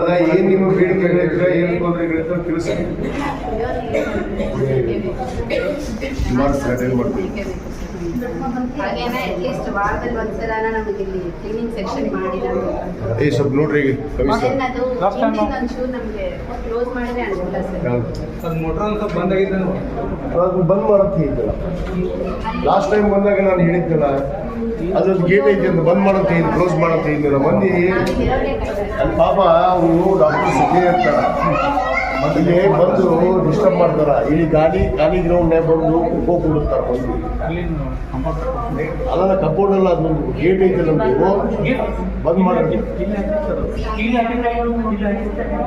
ಅದ ಏನ್ ನಿಮ್ಮ ಬೇಡಿಕೆಗಳಿದ್ರೆ ಏನ್ ತೊಂದರೆಗಳಿದ್ರೆ ತಿಳಿಸಿ. ಮಾಡ್ತೀವಿ ಹಾಗೇನೆ ಅಟ್ಲೀಸ್ಟ್ ವಾರದಲ್ಲಿ ಒಂದ್ಸಲ ನಮಗೆ ಇಲ್ಲಿ ಕ್ಲೀನಿಂಗ್ ಸೆಕ್ಷನ್ ಮಾಡಿ ಏ ಸ್ವಲ್ಪ ನೋಡ್ರಿ ಒಂಚೂರು ನಮಗೆ ಕ್ಲೋಸ್ ಮಾಡಿದ್ರೆ ಅನುಕೂಲ ಸರ್. ಅದು ಮೋಟ್ರ್ ಒಂದು ಸ್ವಲ್ಪ ಬಂದಾಗಿತ್ತು ಅದು ಬಂದ್ ಮಾಡಕ್ಕೆ ಲಾಸ್ಟ್ ಟೈಮ್ ಬಂದಾಗ ನಾನು ಹೇಳಿದ್ದಲ್ಲ ಅದ್ರದ್ದು ಗೇಟ್ ಐತಿ ಅಂತ ಬಂದ್ ಕ್ಲೋಸ್ ಮಾಡೋದು ಇದ್ದಿಲ್ಲ ಮಂದಿ ಪಾಪ ಅವರು ಡಾಕ್ಟರ್ ಸುದ್ದಿ ಇರ್ತಾರ. ಇಲ್ಲಿ ಬಂದು ಡಿಸ್ಟರ್ಬ್ ಮಾಡ್ತಾರ. ಇಲ್ಲಿ ಗಾಡಿ ಗಾಡಿ ಗ್ರೌಂಡ್ ಬಂದು ಹೋಗ್ಬಿಡುತ್ತಾರೆ ಕುಡಿಸ್ತಾರ ಬಂದು. ಅಲ್ಲ ಕಂಪೌಂಡ್ ಅಲ್ಲ ಅದೊಂದು ಗೇಟ್ ಐತೆ ನಮ್ದು ಬಂದ್ ಮಾಡಿ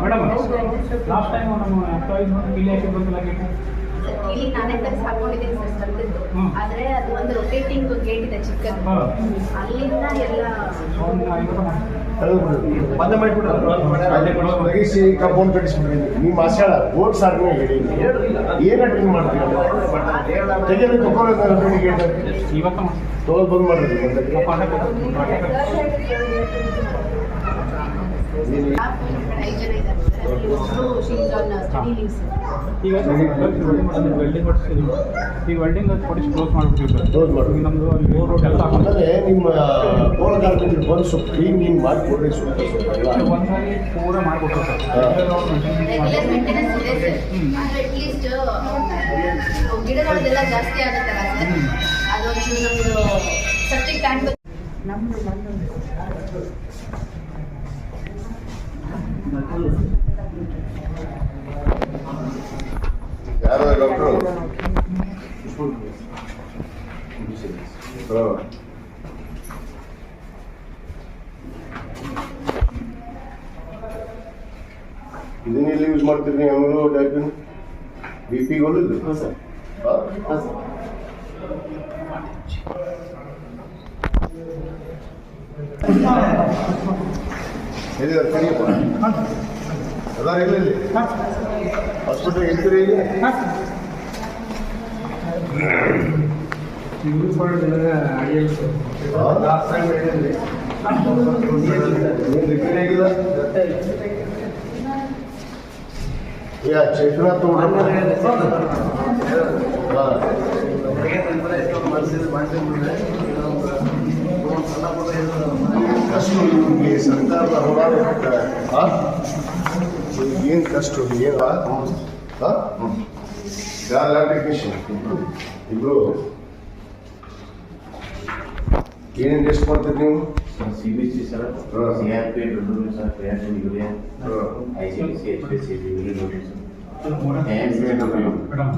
ಮೇಡಮ್ ಲಾಸ್ಟ್ ಟೈಮ್ ನಮ್ಮ ಎಂಪ್ಲಾಯೀಸ್ ಇಲ್ಲಿ ನಾನೇ ತಗ್ಸ್ ಹಾಕೊಂಡಿದ್ದೀನಿ ಸರ್ ಸ್ವಂತದ್ದು ಹ್ಮ್. ಆದ್ರೆ ಅದು ಒಂದು ರೊಟೇಟಿಂಗ್ ಗೇಟ್ ಇದೆ ಚಿಕ್ಕದು. ಅಲ್ಲಿಂದ ಎಲ್ಲ ಒಂದು ಐವತ್ತು ಮಾಡಿ ಬಂದ ಮಾಡಿಬಿಟ್ಟು ತೆಗಿಸಿ ಕಂಪೌಂಡ್ ಕಟ್ಟಿಸ್ಬಿಡ್ರಿ ನೀವು ಮಾಸ್ಯಾಳ ಓಟ್ ಸಾರ್ನೇ ಹೇಳಿ ಏನು ಅಟೆಂಡ್ ಮಾಡ್ತೀರ ತೆಗೆದು ತಗೊಳ್ಳೋದು ಗೇಟ್ ಇವತ್ತು ಮಾಡಿ ತೊಗೊಳ್ ಬಂದ್ ಮಾಡಿದ್ರಿ ಮತ್ತೆ ಈಗ ಈಗ ವೆಲ್ಡಿಂಗ್ ಕೊಡಿಸಿ ಕ್ಲೋಸ್ ಮಾಡಿಬಿಡ್ತೀವಿ ಸರ್ ಮಾಡ್ಬಿಡಿ. ನಮ್ಮದು ಅಲ್ಲಿ ಕೆಲಸ ನಿಮ್ಮ ಬಂದು ಕ್ಲೀನ್ ಮಾಡಿಕೊಡ್ತೀವಿ ಸರ್ ಅಟ್ಲೀಸ್ಟ್ ಜಾಸ್ತಿ ಸರ್ ಯಾರು ಡಾಕ್ಟ್ರು? ಹಾಂ ಇದನ್ನೆಲ್ಲಿ ಯೂಸ್ ಮಾಡ್ತೀರಿ ನೀವು ಆಮೇಲೆ ಡೈಪಿನ್ ಬಿ ಪಿ ಒಳ್ಳೇದು ಹಾಂ ಎಲ್ಲಿದ್ದಾರೆ? ಕರಿಯಪ್ಪ ಅದಾರ ಇಲ್ಲ ಹಾಸ್ಪಿಟಲ್ ಇರ್ತೀರಿ ಇಲ್ಲಿ ಇವ್ರು ಮಾಡಿದ್ರೆ ಅಡಿಯಲ್ಲಿ ಲಾಸ್ಟ್ ಟೈಮ್ ಹೇಳಿದ್ರಿ ಏನು ರಿಪೇರಿ ಆಗಿಲ್ಲ ಯಾ ಸಣ್ಣ ಹಾಂ ಕಷ್ಟ ಇವ್ರಿಗೆ ಸರ್ಕಾರದ ಹೋರಾಟ ಮಾಡ್ತಾರೆ ಹಾಂ ಏನು ಕಷ್ಟ ಏನು ಹಾಂ ಯಾರು ಎಲೆಕ್ಟ್ರಿಷಿಯನ್ ಇಬ್ರು ಏನೇನು ಟೆಸ್ಟ್ ಮಾಡ್ತೀರಿ ನೀವು ಸಿ ಬಿ ಸಿ ಸರ್ ಹಾ. C R P Bengaluru sir creatinine urea ಹಾಂ I C B C H P C ಯೂರಿಯನ್ madam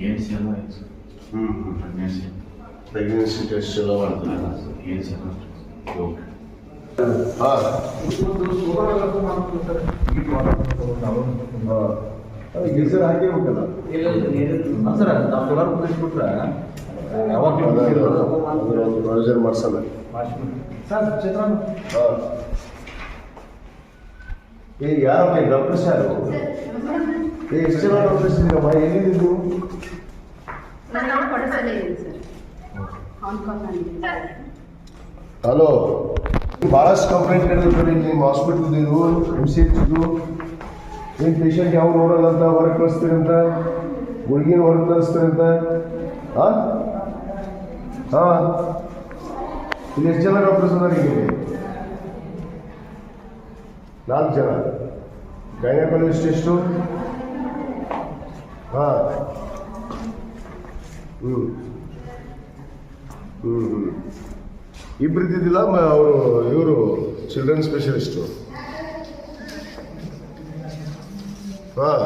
ಏನು ಸಿ ಎಲ್ಲ ಇದೆ ಸರ್ ಹ್ಞೂ ಹ್ಞೂ ಪ್ರೆಗ್ನೆನ್ಸಿ ಪ್ರೆಗ್ನೆನ್ಸಿ ಟೆಸ್ಟ್ ಎಲ್ಲ ಮಾಡ್ತಾರೆ ಏನು ಸಿ ಓಕೆ ಹಾಂ ಗೀಸರ್ ಹಾಕಿರ್ಬೇಕಲ್ಲ ಸರ್ ನಾವು ಸೋಲಾರ್ ಕುದಿಸ್ಬಿಟ್ರೆ ಯಾವಾಗ ಒಂದು ಪ್ರೊವಿಷನ್ ಮಾಡ್ಸಲ್ಲ ಸರ್ ಚಿತ್ರ ಹಾಂ ಏ ಯಾರಪ್ಪ ಈ ಡಾಕ್ಟರ್ಸ್ ಯಾರು ಏ ಎಷ್ಟು ಜನ ಡಾಕ್ಟರ್ಸ್ ಇದ್ದೀರಮ್ಮ ಎಲ್ಲಿದ್ದೀರಿ ನೀವು ನಾನು ಕೊಡಸಲೇ ಹಲೋ ಭಾಳಷ್ಟು ಕಂಪ್ಲೇಂಟ್ ನಡೆದಿರ್ತಾರೆ ನಿಮ್ಮ ಹಾಸ್ಪಿಟಲ್ ಇದು ಎಂ ಸಿ ಎಚ್ ಇದು. ಏನು ಪೇಷಂಟ್ ಯಾವ ನೋಡಲ್ಲ ಅಂತ ಹೊರಗೆ ಕಳಿಸ್ತೀರಂತ, ಹುಡುಗಿನ ಹೊರಗೆ ಕಳಿಸ್ತೀರಂತ? ಹಾಂ ಹಾಂ ಇಲ್ಲಿ ಎಷ್ಟು ಜನ ಡಾಕ್ಟರ್ಸ್ ಅದಾರ ಈಗ ನಾಲ್ಕು ಜನ. ಗೈನಕಾಲಜಿಸ್ಟ್ ಎಷ್ಟು? ಹಾಂ. ಹ್ಞೂ ಹ್ಞೂ ಹ್ಞೂ ಇಬ್ರು ಇದ್ದಿದ್ದಿಲ್ಲ ಅವರು, ಇವರು ಚಿಲ್ಡ್ರನ್ ಸ್ಪೆಷಲಿಸ್ಟು ಹಾಂ.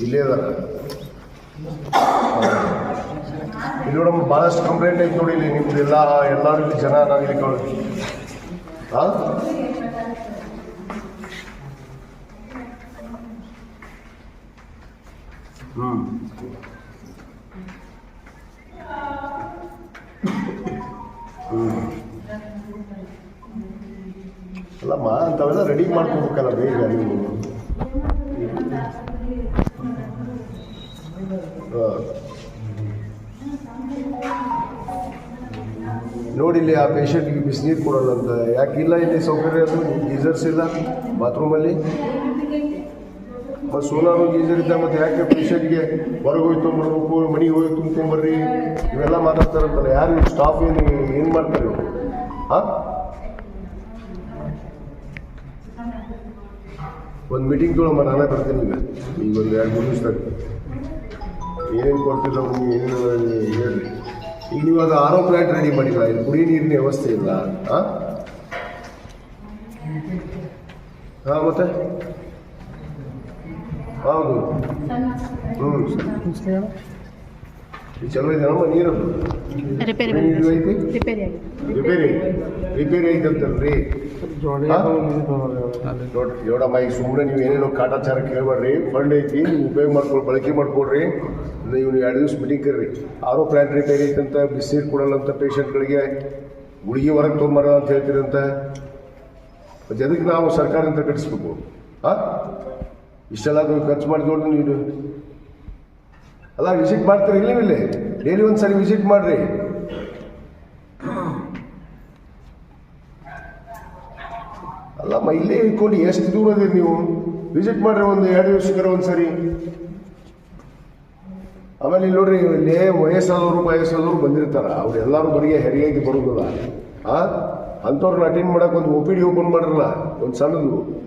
ಇಲ್ಲೇ ಅದ ಇಲ್ಲಿ ನೋಡಮ್ಮ ಭಾಳಷ್ಟು ಕಂಪ್ಲೇಂಟ್ ಐತೆ ನೋಡಿ ಇಲ್ಲಿ ನಿಮ್ದು ಎಲ್ಲ ಎಲ್ಲರೂ ಜನ ನಾನು ಇಲ್ಲಿ ಹಾಂ ಅಲ್ಲಮ್ಮ ಅಂತವೆಲ್ಲ ರೆಡಿ ಮಾಡ್ಕೋಬೇಕಲ್ಲ ಬೇಗ ನೀವು. ನೋಡಿಲ್ಲಿ ಆ ಪೇಷಂಟ್ಗೆ ಬಿಸಿನೀರು ಕೊಡೋಲ್ಲ ಅಂತ. ಯಾಕಿಲ್ಲ ಇಲ್ಲಿ ಸೌಕರ್ಯ ಅದು? ಗೀಸರ್ಸ್ ಇಲ್ಲ ಬಾತ್ರೂಮಲ್ಲಿ ಮತ್ತು ಸೋಲಾರು ಮತ್ತು ಮತ್ತೆ ಯಾಕೆ ಪೇಷಂಟ್ಗೆ ಹೊರಗೆ ಹೋಗಿ ತೊಗೊಂಬರ್ಬೇಕು ಮನೆಗೆ ಹೋಗಿ ತುಂಬ್ಕೊಂಬರ್ರಿ ಇವೆಲ್ಲ ಮಾತಾಡ್ತಾರಂತಲ್ಲ, ಯಾರು ಸ್ಟಾಫ್ ಏನು ಏನು ಮಾಡ್ತಾರೆ ಇವರು? ಹಾಂ ಒಂದು ಮೀಟಿಂಗ್ ತೊಗೊಳಮ್ಮ, ನಾನೇ ಬರ್ತೀನಿ ಈಗ. ಈಗ ಒಂದು ಎರಡು ಮೂರು ದಿವಸದಾಗ. ಏನೇನು ಕೊಡ್ತಿಲ್ಲ ಅವ್ರಿಗೆ, ಏನೇನು ಹೇಳಿ ಈಗ ನೀವು ಅದು ಆರೋ ಪ್ಲಾಂಟ್ ರೆಡಿ ಮಾಡಿಲ್ಲ, ಇಲ್ಲಿ ಕುಡಿ ನೀರಿನ ವ್ಯವಸ್ಥೆ ಇಲ್ಲ ಹಾಂ ಹಾಂ ಮತ್ತೆ? ಹೌದು. ಹ್ಞೂ ಚಲೋ ಇದೆಯಮ್ಮ ನೀರು? ರಿಪೇರಿ ರಿಪೇರಿ ರಿಪೇರಿ ರಿಪೇರಿ ಐತಂತಲ್ರಿ? ನೋಡ್ರಿ ನೋಡಮ್ಮ ಈಗ ಸುಮ್ಮನೆ ನೀವು ಏನೇನೋ ಕಾಟಾಚಾರ ಕೇಳಬೇಡ್ರಿ ಫಂಡ್ ಐತಿ ನೀವು ಉಪಯೋಗ ಮಾಡ್ಕೊಳ್ ಬಳಕೆ ಮಾಡ್ಕೊಡ್ರಿ. ಇವ್ನು ಎರಡು ದಿವಸ ಮೀಟಿಂಗ್ ಕರ್ರಿ. ಆರೋ ಪ್ಲಾಂಟ್ ರಿಪೇರಿ ಐತಂತ ಬಿಸಿನೀರು ಕೊಡಲ್ಲ ಅಂತ ಪೇಷಂಟ್ಗಳಿಗೆ ಗುಳಿಗೆ ಹೊರಗೆ ತೊಗೊಂಬರ ಅಂತ ಹೇಳ್ತೀರಂತ. ಜನಕ್ಕೆ ನಾವು ಸರ್ಕಾರದಿಂದ ಕಟ್ಟಿಸ್ಬೇಕು? ಹಾಂ? ಇಷ್ಟೆಲ್ಲ ಖರ್ಚು ಮಾಡಿ ನೀನು ನೀವು ಅಲ್ಲ ವಿಸಿಟ್ ಮಾಡ್ತೀರಿ ಇಲ್ಲಿ ಇಲ್ಲಿ ಡೈಲಿ ಒಂದ್ಸರಿ ವಿಸಿಟ್ ಮಾಡ್ರಿ. ಅಲ್ಲಮ್ಮ, ಇಲ್ಲೇ ಇಟ್ಕೊಂಡು ಎಷ್ಟು ದೂರ ಇದೆ ನೀವು? ವಿಸಿಟ್ ಮಾಡ್ರಿ ಒಂದು ಎರಡು ದಿವಸಕ್ಕಾರ ಒಂದ್ಸರಿ ಆಮೇಲೆ ಇಲ್ಲಿ ನೋಡ್ರಿ, ಇಲ್ಲೇ ವಯಸ್ಸಾದವರು ವಯಸ್ಸಾದವರು ಬಂದಿರ್ತಾರ. ಅವ್ರು ಎಲ್ಲರೂ ಬರಿಗೆ ಹೆರಿಯಾಗಿ ಬರೋದಿಲ್ಲ. ಆ? ಅಂಥವ್ರನ್ನ ಅಟೆಂಡ್ ಮಾಡೋಕೆ ಒಂದು ಒ ಪಿ ಡಿ ಓಪನ್ ಮಾಡ್ರಲ್ಲ, ಒಂದು ಸಣ್ಣದು.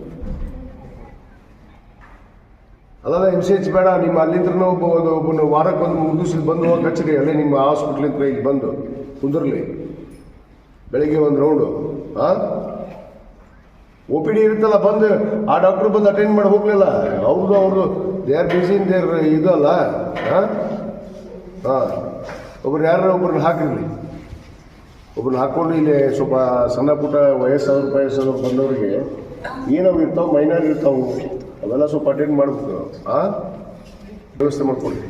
ಅಲ್ಲ ಎಂ ಸಿ ಎಚ್ ಬೇಡ, ನಿಮ್ಮ ಅಲ್ಲಿಂದ್ರೂ ಒಬ್ಬ ಒಬ್ಬನು ಒಬ್ಬನ ವಾರಕ್ಕೆ ಒಂದು ಮೂರು ದಿವಸ ಬಂದು ಹೋಗಿ ಹಚ್ಚಿರಿ ಅಲ್ಲೇ ನಿಮ್ಮ ಹಾಸ್ಪಿಟ್ಲಿಂದ ಇಲ್ಲಿ ಬಂದು ಕುಂದಿರ್ಲಿ. ಬೆಳಿಗ್ಗೆ ಒಂದು ರೌಂಡು ಹಾಂ ಒ ಪಿ ಡಿ ಇರುತ್ತಲ್ಲ, ಬಂದು ಆ ಡಾಕ್ಟ್ರು ಬಂದು ಅಟೆಂಡ್ ಮಾಡಿ ಹೋಗ್ಲಿಲ್ಲ. ಅವ್ರದ್ದು ಅವ್ರದ್ದು they are busy in there ಇದು ಅಲ್ಲ ಹಾಂ ಹಾಂ ಒಬ್ರು ಯಾರು ಒಬ್ರನ್ನ ಹಾಕಿರಲಿ. ಒಬ್ಬರನ್ನ ಹಾಕ್ಕೊಂಡು ಇಲ್ಲಿ ಸ್ವಲ್ಪ ಸಣ್ಣ ಪುಟ್ಟ ವಯಸ್ಸಾದ್ರು ವಯಸ್ಸಾದ್ರು ಬಂದವರಿಗೆ ಏನವು ಇರ್ತಾವೆ ಮೈನರ್ ಇರ್ತಾವೆ. ಅವೆಲ್ಲ ಸ್ವಲ್ಪ ಅಟೆಂಡ್ ಮಾಡ್ಬೇಕು ಆ? ವ್ಯವಸ್ಥೆ ಮಾಡ್ಕೊಳ್ಳಿ